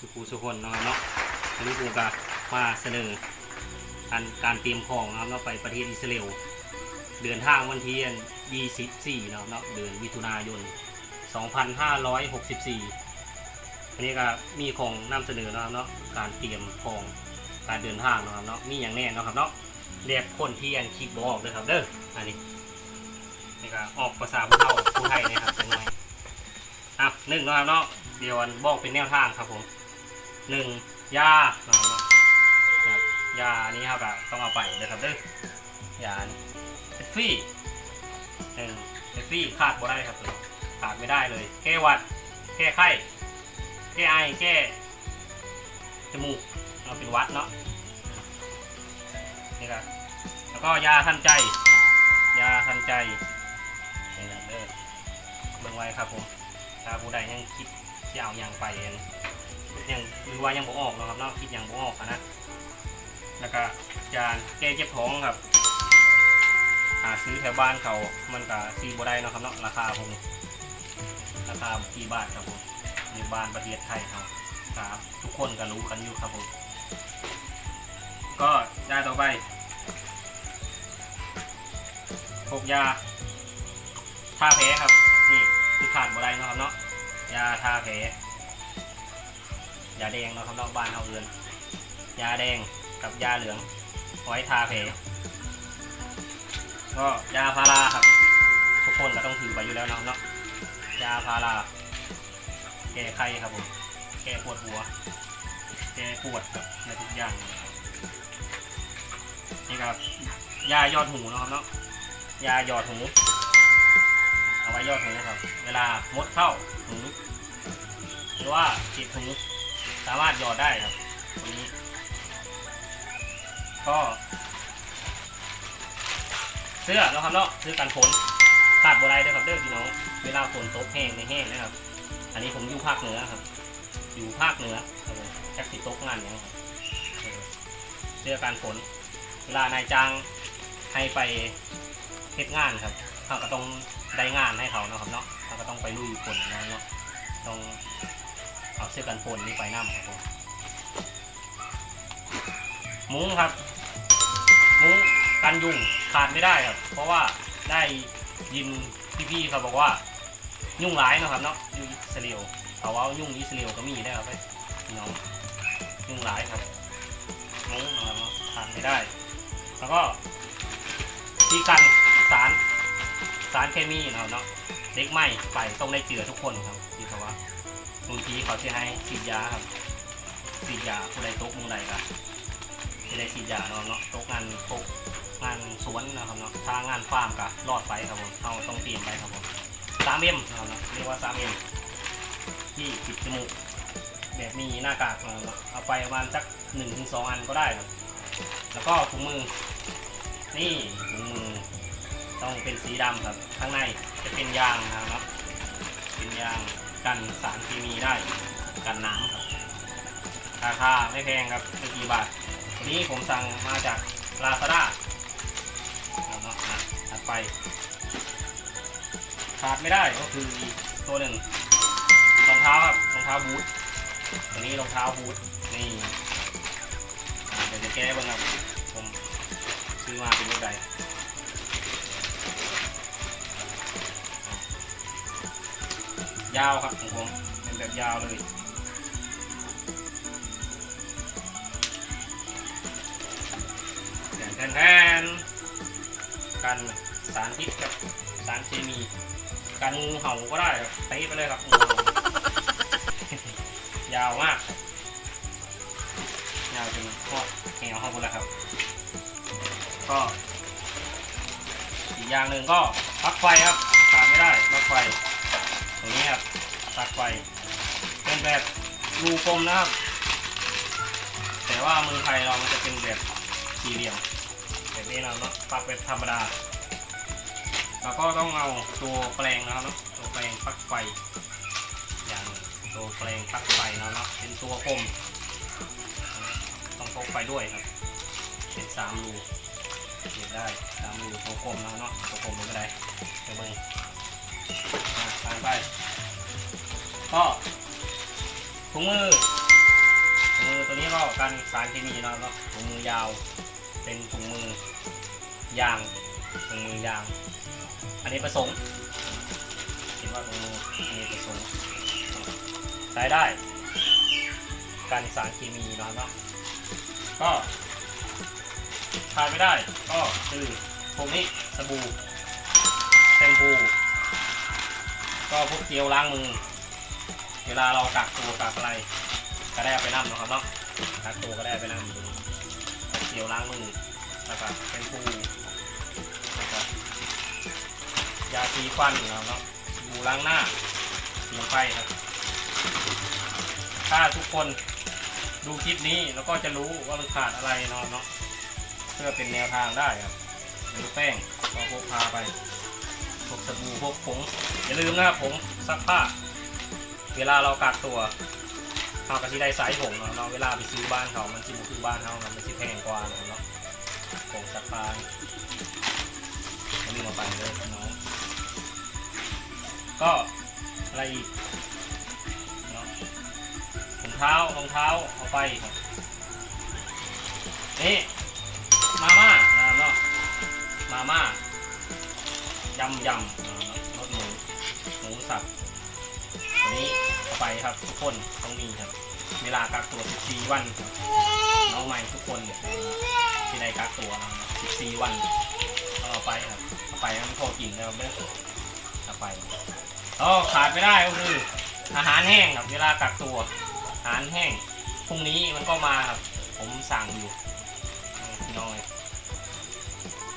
สุภูสุคนนะครับเนาะวันนี้ผมก็มาเสนอการการเตรียมของนะครับเนาะไปประเทศอิสราเอลเดินทางวันที่24นะครับเนาะเดือนมิถุนายน 2564อันนี้ก็มีของนำเสนอนะครับเนาะการเตรียมของการเดินทางนะครับเนาะมีอย่างแน่นะครับเนาะเรียกคนที่อันคิดบออกเลยครับเด้ออันนี้นี่ก็ออกภาษาผู้เฒ่าผู้ไทยนะครับเป็นไงอะหนึ่งนะครับเนาะเดี๋ยวอันบอกเป็นแนวทางครับผม หนึ่งยานะครับยาอันนี้ครับต้องเอาไปนะครับเด้อยาเอฟฟี่หนึ่งเอฟฟี่ขาดบ่ได้ครับขาดไม่ได้เลย แก้วัด แก้ไข้ แก้ไอ แก้จมูกเราเป็นวัดเนาะนี่ครับแล้วก็ยาทันใจ ยาทันใจนี่นะเด้อเบิ่งไว้ครับผมถ้าผู้ใดยังคิดที่เอาอย่างไปยัง ยังหรือว่ายังบ่ออกนะครับเนาะคิดยังบ่ออกอะนะแล้วก็ยาแก้เจ็บท้องครับหาซื้อแถวบ้านเขามันก็ซีบ่ได้เนาะครับเนาะราคาผมราคากี่บาทครับผมในบ้านประเทศไทยครับครับทุกคนก็รู้กันอยู่ครับผมก็ยาต่อไปพกยาทาแผลครับนี่คือขาดบ่ได้เนาะครับเนาะยาทาแผล ยาแดงเนาะครับนาะบ้านเฮาเรือนยาแดงกับยาเหลืองเอาไว้ทาแผลก็ยาพาราครับ ทุกคนก็ต้องถือไปอยู่แล้วเนาะเนาะยาพาราแก้ไข้ครับผมแก้ปวดหัวแก้ปวดครับในทุกอย่างนี่ครับยายอดหูนะครับเนาะยายอดหูเอาไว้ยอดหูนะครับ เวลามดเข้าหูหรือว่าติดหู สามารถหยอดได้ครับตัวนี้ ก็ เสื้อแล้วครับเนาะซื้อกันฝนขาดบัวไรด้วยครับเด้อพี่น้องเวลาฝนตกแห้งในแห้งนะครับ อันนี้ผมอยู่ภาคเหนือครับ อยู่ภาคเหนือแท็กซี่ตกงานอย่างครับเออเสื้อกันฝนเวลานายจ้างให้ไปเฮ็ดงานครับเขาก็ต้องได้งานให้เขาเนาะครับเนาะเขาก็ต้องไปลุยฝนนะเนาะต้อง เอาเสื้อกันฝนนี่ไปน้ำครับผมมุ้งครับ มุ้งกันยุงขาดไม่ได้ครับ เพราะว่าได้ยินพี่ๆเขาบอกว่า ยุ่งหลายนะครับเนาะยุ่งอิสราเอลเขาว่ายุ่งอิสราเอลก็มีได้ครับพี่น้องยุ่งหลายครับมุ้งนะครับเนาะขาดไม่ได้ แล้วก็ที่กันสารสารเคมีเนาะเนาะเด็กใหมไปต้องได้เจือทุกคนครับที่เขาว่า บางทีเขาจะให้ฉีดยาครับฉีดยาผู้ใดตกมือใดก็จะได้ฉีดยาเนาะเนาะตกงานตกงานสวนนะครับเนาะถ้างานฟาร์มก็รอดไปครับผมเราต้องเตรียมไปครับผมสามเอ็มนะครับเนาะเรียกว่าสามเอ็มที่ปิดจมูกแบบมีหน้ากากนะครับเนาะเอาไปประมาณสักหนึ่งถึงสองอันก็ได้ครับแล้วก็ถุงมือ นี่ถุงมือต้องเป็นสีดำครับ ข้างในจะเป็นยางนะครับ เป็นยาง กันสารเคมีได้ กันน้ำครับ ราคาไม่แพงครับไม่กี่บาทวันนี้ผมสั่งมาจากลาซาด้าเอาเนาะอะถัดไป ขาดไม่ได้ก็คือตัวหนึ่งรองเท้าครับรองเท้าบูทตัวนี้รองเท้าบูทนี่เดี๋ยวจะแก้บ้างครับ ผมซื้อมาเป็นยังไง ยาวครับของผมเป็นแบบยาวเลยแทนแทนกันสารพิษกับสารเคมีกันงูเห่าก็ได้ครับตีไปเลยครับยาวมากยาวจนพอดแหวเข้าหมดแล้วครับ ก็อีกอย่างหนึ่งก็ปลั๊กไฟครับขาดไม่ได้ปลั๊กไฟ ตรงนี้ครับปลั๊กไฟเป็นแบบรูกลมนะครับ แต่ว่าเมืองไทยเรามันจะเป็นแบบสี่เหลี่ยมแบบนี้นะครับเนาะปักแบบธรรมดาแล้วก็ต้องเอาตัวแปลงนะครับเนาะตัวแปลงปักไฟ อย่างตัวแปลงปักไฟนะเนาะเป็นตัวกลมต้องพกไปด้วยครับเป็นสามรูเก็บได้สามรูตัวกลมนะครับเนาะตัวกลมมันก็ได้เดี๋ยวเบิ่งอะผ่านไป ก็ถุงมือพุงมือตัวนี้ก็กันสารเคมีเนาะเนาะถุงมือยาวเป็นถุงมือยางถุงมือยาง อันนี้ผสมคิดว่าถุงมืออันนี้ผสมใช้ได้กันสารเคมีเนาะเนาะก็ขาดไม่ได้ก็คือพวกนี้สบู่แชมพูก็พวกเจลล้างมือ เวลาเรากักตัวกักอะไรก็ได้ไปนั่งนะครับเนาะกักตัวก็ได้ไปนั่งดูเจลล้างมือแล้วก็แชมพูแล้วก็ยาสีฟันของเราเนาะสบู่ล้างหน้าเตรียมไปครับถ้าทุกคนดูคลิปนี้แล้วก็จะรู้ว่ามันขาดอะไรนาะเนาะเพื่อเป็นแนวทางได้ครับหรือแป้งก็พกพาไปพกสบู่พกผงอย่าลืมนะครับผงซักผ้า เวลาเรากักตัวเราก็ที่ได้สายผงเนาะเนาะเวลาไปซื้อบ้านเขามันจิมคือบ้านเขาเนาะมันจะแพงกว่าเนาะเนาะผงซักผ้าอย่าลืมาไปเลยน้องก็อะไรอีกเนาะถุงเท้ารองเท้าเอาไปนี่มาม่านะเนาะมาม่ายำยำนาะรสหมูหมูสับ วันนี้เอาไปครับทุกคนต้องมีครับ เวลากักตัว 14 วันครับน้องใหม่ทุกคนเนี่ยที่ได้กักตัวนะครับ14 วันต้องเอาไปครับเอาไปมันพอกินแล้วเด้อเอาไปอ๋อขาดไม่ได้ก็คืออาหารแห้งครับเวลากักตัว อาหารแห้งพรุ่งนี้มันก็มาครับผมสั่งอยู่น้อย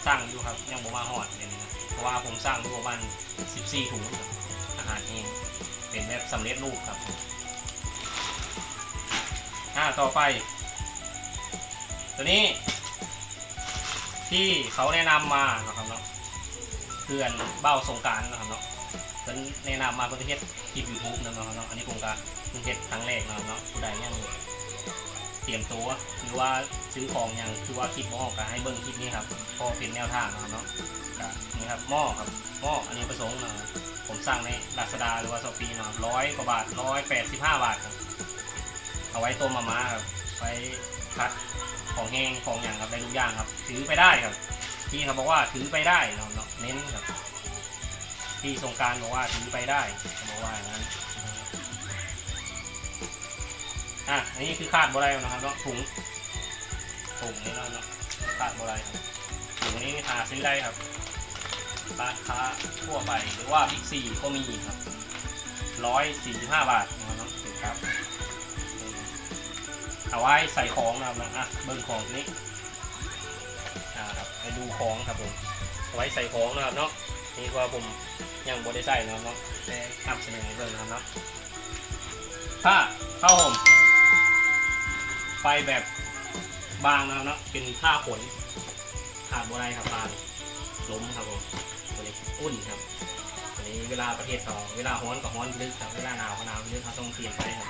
สั่งอยู่ครับยังบ่มาหอดเลยนะเพราะว่าผมสั่งอยู่ประมาณ14ถุงอาหารแห้ง เป็นแบบสำเร็จรูปครับอ่าต่อไป ตัวนี้ ที่เขาแนะนำมานะครับเนาะเพื่อนเบ้าสงการนะครับเนาะเพิ่นแนะนำมาเพื่อเฮ็ดคลิปยูทูบนะครับเนาะอันนี้ผมก็เพิ่งเฮ็ดครั้งแรกนะครับเนาะผู้ใดยังเตรียมตัวหรือว่าซื้อของอย่างคือว่าคลิปหม้อก็ให้เบิ่งคลิปนี้ครับพอเป็นแนวทางนะครับเนาะนี่ครับหม้อครับหม้ออันนี้ประสงค์นะครับ ผมสั่งในลาซาด้าหรือว่าซอฟีนะครับร้อยกว่าบาทร้อยแปดสิบห้าบาทครับเอาไว้ต้มมาม่าครับไว้คัดของแห้งของอย่างครับได้ทุกอย่างครับ ถือไปได้ครับที่เขาบอกว่าถือไปได้เนาะเน้นครับที่สงการบอกว่าถือไปได้เขาบอกว่าอย่างนั้นอะอันนี้คือคาดบอไรนะครับเนาะถุงถุงนี่เนาะคาดบอไรครับถุงนี้หาซื้อได้ครับ ร้านค้าทั่วไป หรือว่าบิ๊กซีก็มีครับร้อยสี่สิบห้าบาทนะครับเอาไว้ใส่ของนะครับนะอะเบิ้งของนี้อ่าครับไปดูของครับผมเอาไว้ใส่ของนะครับเนาะนี่ว่าผมยังบได้ใส่นะครับเนาะแต่นำเสนอให้เบิ้งนะครับเนาะถ้าเข้าผมไปแบบบางนะครับเนาะเป็นผ้าขนขาดบัวไรครับบางล้มครับผม อุ่นครับตัวนี้เวลาประเทศเขาเวลาฮ้อนก็ฮ้อนลึกครับเวลาหนาวก็หนาวลึกเขาต้องเตรียมไปครับ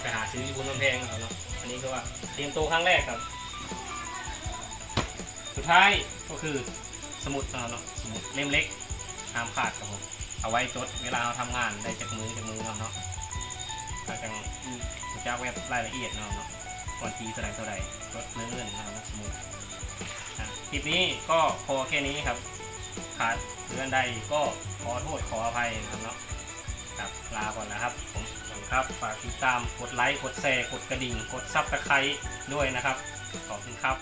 ไปหาซื้อที่บุญมันแพงครับเนาะอันนี้ก็ว่าเตรียมตัวครั้งแรกครับ สุดท้ายก็คือสมุดนะเนาะสมุดเล่มเล็กห้ามขาดครับผมเอาไว้จดเวลาเราทำงานได้จากมือจากมือครับเนาะถ้าจังจะเว็บรายละเอียดนะครับเนาะวันทีเท่าไรเท่าไรจดเรื่องเงินนะครับเนาสมุดอะคลิปนี้ก็พอแค่นี้ครับขาด เรื่องใดก็ขอโทษขออภัยนะครับเนาะครับลาก่อนนะครับผมขอบคุณครับฝากติดตามกดไลค์กดแชร์กดกระดิ่ง กดซับสไครต์ด้วยนะครับขอบคุณครับ